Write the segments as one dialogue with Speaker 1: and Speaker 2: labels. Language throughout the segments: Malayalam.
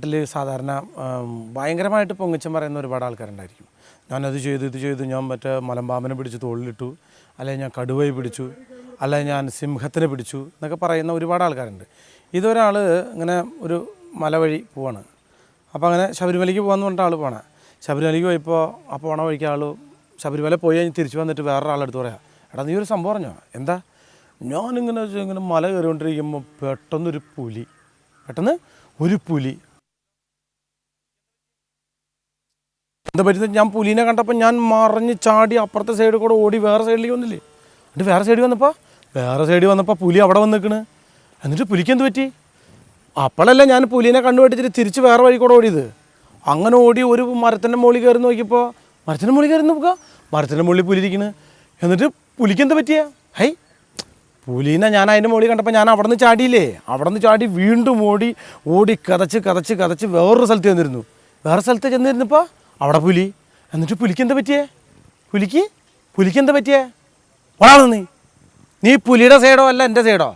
Speaker 1: നാട്ടിൽ സാധാരണ ഭയങ്കരമായിട്ട് പൊങ്ങിച്ചം പറയുന്ന ഒരുപാട് ആൾക്കാരുണ്ടായിരിക്കും. ഞാനത് ചെയ്തു ഇത് ചെയ്തു ഞാൻ മറ്റേ മലമ്പാമ്പനെ പിടിച്ച് തോളിലിട്ടു അല്ലെങ്കിൽ ഞാൻ കടുവയെ പിടിച്ചു അല്ലെങ്കിൽ ഞാൻ സിംഹത്തിനെ പിടിച്ചു എന്നൊക്കെ പറയുന്ന ഒരുപാട് ആൾക്കാരുണ്ട്. ഇതൊരാൾ ഇങ്ങനെ ഒരു മല വഴി പോവാണ്. അപ്പോൾ അങ്ങനെ ശബരിമലയ്ക്ക് പോകാമെന്ന് പറഞ്ഞിട്ട് ആൾ പോകണേ ശബരിമലയ്ക്ക് പോയപ്പോൾ ആ പോണ വഴിക്ക് ആൾ ശബരിമല പോയി കഴിഞ്ഞ് തിരിച്ചു വന്നിട്ട് വേറൊരാളെടുത്ത് പറയാം എടാ നീ ഒരു സംഭവം പറഞ്ഞോ? എന്താ? ഞാനിങ്ങനെ ഇങ്ങനെ മല കയറിക്കൊണ്ടിരിക്കുമ്പോൾ പെട്ടെന്നൊരു പുലി പെട്ടെന്ന് ഒരു പുലി എന്താ പറ്റുന്നത് ഞാൻ പുലിനെ കണ്ടപ്പോൾ ഞാൻ മറിഞ്ഞ് ചാടി അപ്പുറത്തെ സൈഡിൽ കൂടെ ഓടി വേറെ സൈഡിലേക്ക് വന്നില്ലേ? എന്നിട്ട് വേറെ സൈഡിൽ വന്നപ്പോൾ വേറെ സൈഡിൽ വന്നപ്പോൾ പുലി അവിടെ വന്ന് നിൽക്കണ് എന്നിട്ട് പുലിക്ക് എന്ത് പറ്റി? അപ്പോഴല്ല ഞാൻ പുലിനെ കണ്ടുപിടിച്ചിട്ട് തിരിച്ച് വേറെ വഴി കൂടെ ഓടിയത്. അങ്ങനെ ഓടി ഒരു മരത്തിന്റെ മുകളിൽ കയറി നോക്കിയപ്പോൾ മരത്തിന്റെ മുകളിൽ കയറി നോക്കുക. മരത്തിന്റെ മുകളിൽ ഇരിക്കുന്നു എന്നിട്ട് പുലിക്ക് എന്താ പറ്റിയ? ഹൈ പുലീനെ ഞാൻ അതിന്റെ മുകളിൽ കണ്ടപ്പോൾ ഞാൻ അവിടെ നിന്ന് ചാടിയില്ലേ? അവിടെ നിന്ന് ചാടി വീണ്ടും ഓടി ഓടി കതച്ച് കതച്ച് കതച്ച് വേറൊരു സ്ഥലത്ത് ചെന്നിരുന്നു. വേറെ സ്ഥലത്ത് ചെന്നിരുന്നപ്പോൾ അവിടെ പുലി. എന്നിട്ട് പുലിക്ക് എന്താ പറ്റിയേ? പുലിക്ക്? പുലിക്ക് എന്താ പറ്റിയേ? ഒരാൾ നീ നീ പുലിയുടെ സൈഡോ അല്ല എന്റെ സൈഡോ?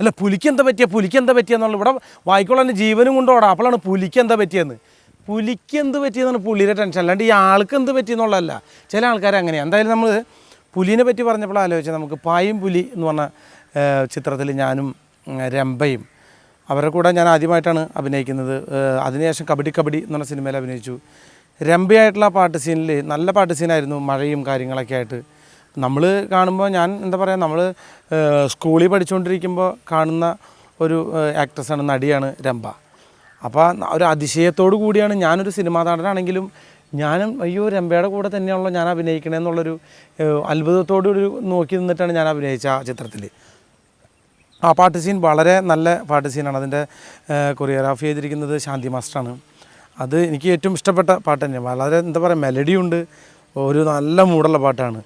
Speaker 1: അല്ല പുലിക്ക് എന്താ പറ്റിയ? പുലിക്ക് എന്താ പറ്റിയെന്നുള്ള ഇവിടെ വായിക്കോളാൻ ജീവനും കൊണ്ടോടാ അപ്പോഴാണ് പുലിക്ക് എന്താ പറ്റിയെന്ന്. പുലിക്ക് എന്ത് പറ്റിയെന്നാണ് പുള്ളിയുടെ ടെൻഷൻ. അല്ലാണ്ട് ഈ ആൾക്ക് എന്ത് പറ്റിയെന്നുള്ളതല്ല ചില ആൾക്കാർ അങ്ങനെയാണ് എന്തായാലും നമ്മൾ പുലിനെ പറ്റി പറഞ്ഞപ്പോൾ ആലോചിച്ചാൽ നമുക്ക് പായും പുലി എന്ന് പറഞ്ഞ ചിത്രത്തിൽ ഞാനും രംഭയും അവരുടെ കൂടെ ഞാൻ ആദ്യമായിട്ടാണ് അഭിനയിക്കുന്നത്. അതിനുശേഷം കബഡി കബഡി എന്ന് പറഞ്ഞ സിനിമയിൽ അഭിനയിച്ചു. രംഭയായിട്ടുള്ള ആ പാട്ട് സീനിൽ നല്ല പാട്ട് സീനായിരുന്നു മഴയും കാര്യങ്ങളൊക്കെ ആയിട്ട്. നമ്മൾ കാണുമ്പോൾ ഞാൻ എന്താ പറയുക നമ്മൾ സ്കൂളിൽ പഠിച്ചുകൊണ്ടിരിക്കുമ്പോൾ കാണുന്ന ഒരു ആക്ട്രസ്സാണ് നടിയാണ് രംഭ. അപ്പോൾ ഒരു അതിശയത്തോടു കൂടിയാണ് ഞാനൊരു സിനിമാ നടനാണെങ്കിലും ഞാനും അയ്യോ രംഭയുടെ കൂടെ തന്നെയാണല്ലോ ഞാൻ അഭിനയിക്കണമെന്നുള്ളൊരു അത്ഭുതത്തോടുകൂടി കൂടി നോക്കി നിന്നിട്ടാണ് ഞാൻ അഭിനയിച്ച ആ ചിത്രത്തിൽ ആ പാട്ട് സീൻ വളരെ നല്ല പാട്ട് സീനാണ്. അതിന്റെ കൊറിയോഗ്രാഫി ചെയ്തിരിക്കുന്നത് ശാന്തി മാസ്റ്ററാണ് അത് എനിക്ക് ഏറ്റവും ഇഷ്ടപ്പെട്ട പാട്ട് തന്നെയാണ്. വളരെ എന്താ പറയുക മെലഡിയുണ്ട് ഒരു നല്ല മൂടുള്ള പാട്ടാണ്.